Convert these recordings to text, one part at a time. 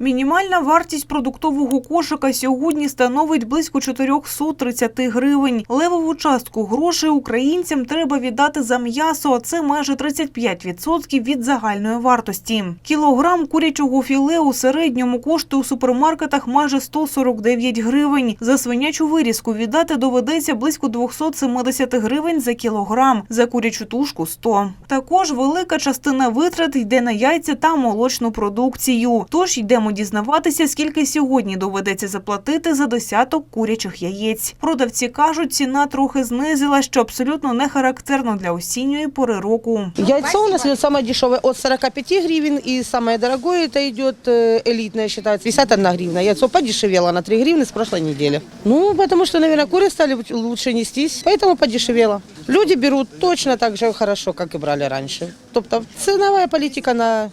Мінімальна вартість продуктового кошика сьогодні становить близько 430 гривень. Левову частку грошей українцям треба віддати за м'ясо, а це майже 35% від загальної вартості. Кілограм курячого філе у середньому коштує у супермаркетах майже 149 гривень. За свинячу вирізку віддати доведеться близько 270 гривень за кілограм, за курячу тушку – 100. Також велика частина витрат йде на яйця та молочну продукцію. Тож йдемо дізнаватися, скільки сьогодні доведеться заплатити за десяток курячих яєць. Продавці кажуть, ціна трохи знизила, що абсолютно не характерно для осінньої пори року. Яйцо у нас идет самое дешевое от 45 гривен и самое дорогое это идет э, элитное считается 51 гривна. Яйцо подешевело на 3 гривны с прошлой недели. Ну, потому что, наверное, куры стали лучше нестись, поэтому подешевело. Люди берут точно так же хорошо, как и брали раньше. Тобто ценовая политика на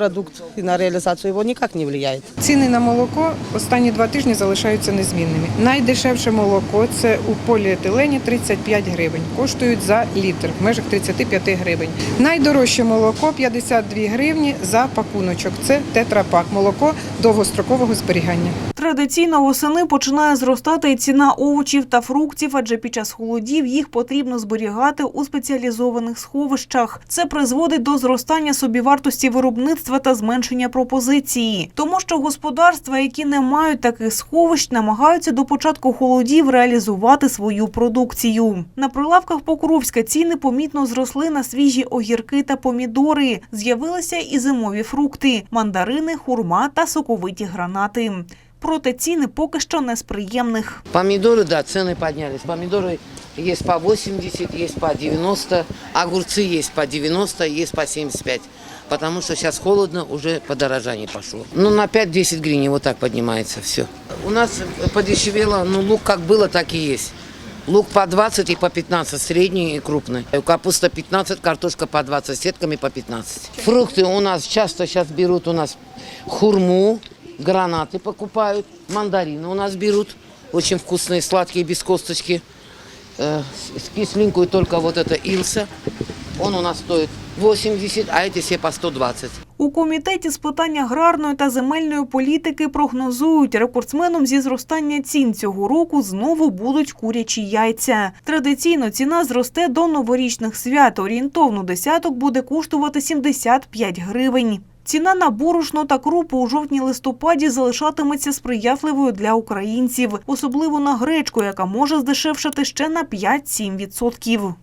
продукт и на реализацию его никак не влияет. Ціни на молоко останні два тижні залишаються незмінними. Найдешевше молоко це у поліетилені 35 гривень. Коштують за літр в межах 35 гривень. Найдорожче молоко 52 гривні за пакуночок. Це тетрапак молоко довгострокового зберігання. Традиційно восени починає зростати і ціна овочів та фруктів, адже під час холодів їх потрібно зберігати у спеціалізованих сховищах. Це призводить до зростання собівартості виробництва та зменшення пропозиції. Тому що господарства, які не мають таких сховищ, намагаються до початку холодів реалізувати свою продукцію. На прилавках Покровська ціни помітно зросли на свіжі огірки та помідори. З'явилися і зимові фрукти – мандарини, хурма та соковиті гранати. Проте ціни поки що не з приємних. Помидоры, да, цены поднялись. Помидоры есть по 80, есть по 90, огурцы есть по 90, есть по 75. Потому что сейчас холодно, уже подорожание пошло. Ну, на 5-10 гривен вот так поднимается все. У нас подешевело, ну, лук как было, так и есть. Лук по 20 и по 15, средний и крупный. Капуста 15, картошка по 20, сетками по 15. Фрукты у нас часто сейчас берут у нас хурму, гранаты покупают, мандарины у нас берут. Очень вкусные, сладкие, без косточки. Э, с- Кисленькую только вот это Илса. Он у нас стоит 80, а эти все по 120. У комітеті з питань аграрної та земельної політики прогнозують, рекордсменом зі зростання цін цього року знову будуть курячі яйця. Традиційно ціна зросте до новорічних свят. Орієнтовно десяток буде коштувати 75 гривень. Ціна на борошно та крупу у жовтні-листопаді залишатиметься сприятливою для українців, особливо на гречку, яка може здешевшати ще на 5-7%.